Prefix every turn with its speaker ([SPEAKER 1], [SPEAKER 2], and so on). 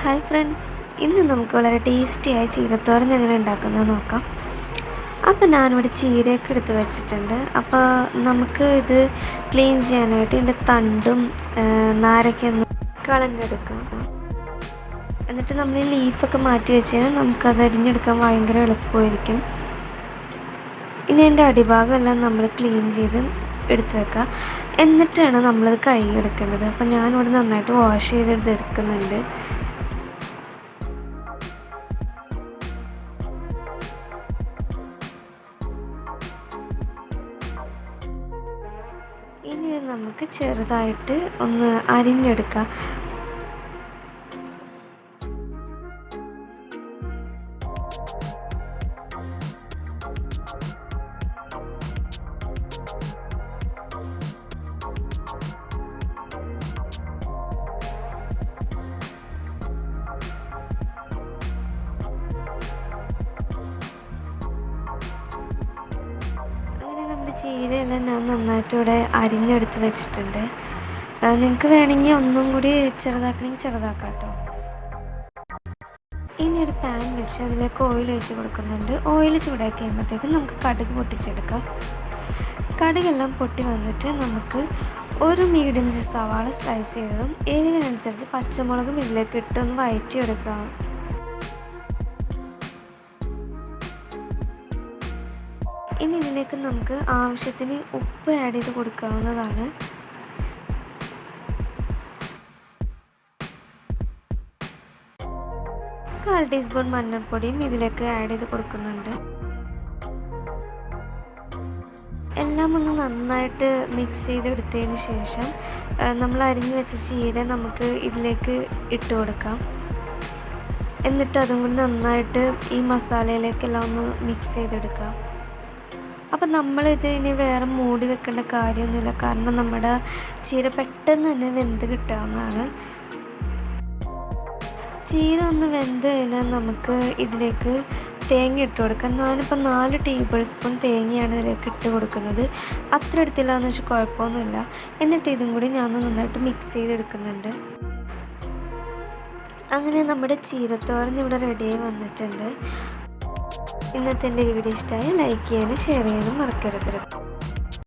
[SPEAKER 1] Hi friends ഇന്ന് നമുക്ക് വളരെ ടേസ്റ്റിയായ ചീരത്തോരൻ എങ്ങനെ ഉണ്ടാക്കുന്നത് നോക്കാം. അപ്പോൾ ഞാനിവിടെ ചീരയൊക്കെ എടുത്ത് വെച്ചിട്ടുണ്ട്. അപ്പോൾ നമുക്ക് ഇത് ക്ലീൻ ചെയ്യാനായിട്ട് ഇതിന്റെ തണ്ടും നാരൊക്കെ കളഞ്ഞെടുക്കാം. എന്നിട്ട് നമ്മൾ ഈ ലീഫൊക്കെ മാറ്റി വെച്ച് കഴിഞ്ഞാൽ നമുക്കത് അരിഞ്ഞെടുക്കാൻ ഭയങ്കര എളുപ്പമായിരിക്കും. ഇനി അതിന്റെ അടിഭാഗമെല്ലാം നമ്മൾ ക്ലീൻ ചെയ്ത് എടുത്ത് വെക്കുക എന്നിട്ടാണ് നമ്മളത് കഴുകിയെടുക്കേണ്ടത്. അപ്പം ഞാനിവിടെ നന്നായിട്ട് വാഷ് ചെയ്തെടുത്ത് എടുക്കുന്നുണ്ട്. ഇനി നമുക്ക് ചെറുതായിട്ട് ഒന്ന് അരിഞ്ഞെടുക്കാം. നമ്മുടെ ചീരയെല്ലാം ഞാൻ നന്നായിട്ട് ഇവിടെ അരിഞ്ഞെടുത്ത് വെച്ചിട്ടുണ്ട്. നിങ്ങൾക്ക് വേണമെങ്കിൽ ഒന്നും കൂടി ചെറുതാക്കണമെങ്കിൽ ചെറുതാക്കാം കേട്ടോ. ഇനി ഒരു പാൻ വെച്ച് അതിലേക്ക് ഓയിൽ ഒഴിച്ച് കൊടുക്കുന്നുണ്ട്. ഓയിൽ ചൂടാക്കി കഴിയുമ്പോഴത്തേക്കും നമുക്ക് കടുക് പൊട്ടിച്ചെടുക്കാം. കടുകെല്ലാം പൊട്ടി വന്നിട്ട് നമുക്ക് ഒരു മീഡിയം സവാള സ്ലൈസ് ചെയ്തതും എരിവിനനുസരിച്ച് പച്ചമുളകും ഇതിലേക്ക് ഇട്ട് ഒന്ന് ഇനി ഇതിലേക്ക് നമുക്ക് ആവശ്യത്തിന് ഉപ്പ് ആഡ് ചെയ്ത് കൊടുക്കാവുന്നതാണ്. കാൽ ടീസ്പൂൺ മഞ്ഞൾപ്പൊടിയും ഇതിലേക്ക് ആഡ് ചെയ്ത് കൊടുക്കുന്നുണ്ട്. എല്ലാം ഒന്ന് നന്നായിട്ട് മിക്സ് ചെയ്തെടുത്തതിന് ശേഷം നമ്മൾ അരിഞ്ഞു വെച്ച ചീര നമുക്ക് ഇതിലേക്ക് ഇട്ട് കൊടുക്കാം. എന്നിട്ട് അതും കൂടി നന്നായിട്ട് ഈ മസാലയിലേക്കെല്ലാം ഒന്ന് മിക്സ് ചെയ്തെടുക്കാം. അപ്പം നമ്മളിത് ഇനി വേറെ മൂടി വെക്കേണ്ട കാര്യമൊന്നുമില്ല. കാരണം നമ്മുടെ ചീര പെട്ടെന്ന് തന്നെ വെന്ത് കിട്ടാവുന്നതാണ്. ചീര ഒന്ന് വെന്ത് കഴിഞ്ഞാൽ നമുക്ക് ഇതിലേക്ക് തേങ്ങ ഇട്ട് കൊടുക്കാം. ഞാനിപ്പോൾ നാല് ടേബിൾ സ്പൂൺ തേങ്ങയാണ് ഇതിലേക്ക് ഇട്ട് കൊടുക്കുന്നത്. അത്ര എടുത്തില്ല എന്ന് വെച്ചാൽ കുഴപ്പമൊന്നുമില്ല. എന്നിട്ട് ഇതും കൂടി ഞാൻ നന്നായിട്ട് മിക്സ് ചെയ്തെടുക്കുന്നുണ്ട്. അങ്ങനെ നമ്മുടെ ചീരത്തോരൻ ഇവിടെ റെഡിയായി വന്നിട്ടുണ്ട്. ഇന്നത്തെ എന്റെ വീഡിയോ ഇഷ്ടമായി ലൈക്ക് ചെയ്യാനും ഷെയർ ചെയ്യാനും മറക്കരുത്.